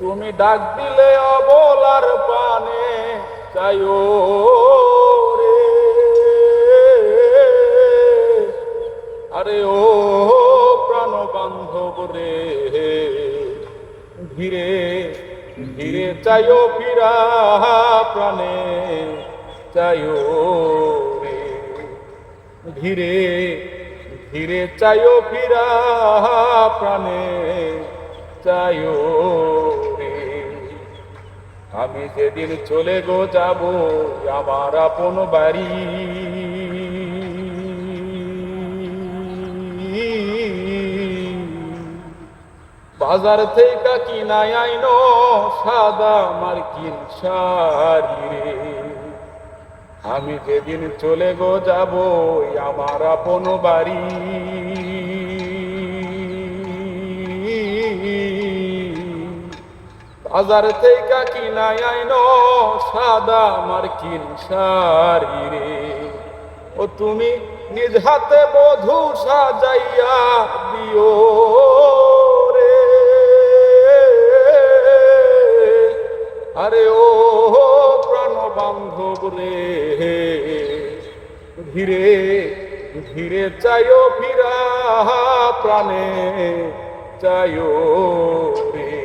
তুমি ডাক দিলে অবলার পানে, চাইও রে। আরে ও প্রাণ বান্ধব রে। ধীরে ধীরে চাইও ফিরা প্রাণে, চাইও রে। ধীরে ধীরে চাইও ফিরা প্রাণে। আমি যেদিন চলে গো যাব আমার আপন বাড়ি। বাজার থেকে কিনাই আইনো সাদা মার্কিন শাড়ি আমি যেদিন চলে গো যাব আমার আপন বাড়ি। বাজার থেকে কিনাই আইনো, সাদা মার্কিন শাড়ি রে। ও তুমি নিজ হাতে বধূ সাজাইয়া দিও রে। আরে ও প্রাণ বান্ধব রে। ধীরে ধীরে চাইও ফিরা, প্রাণে চাইও রে।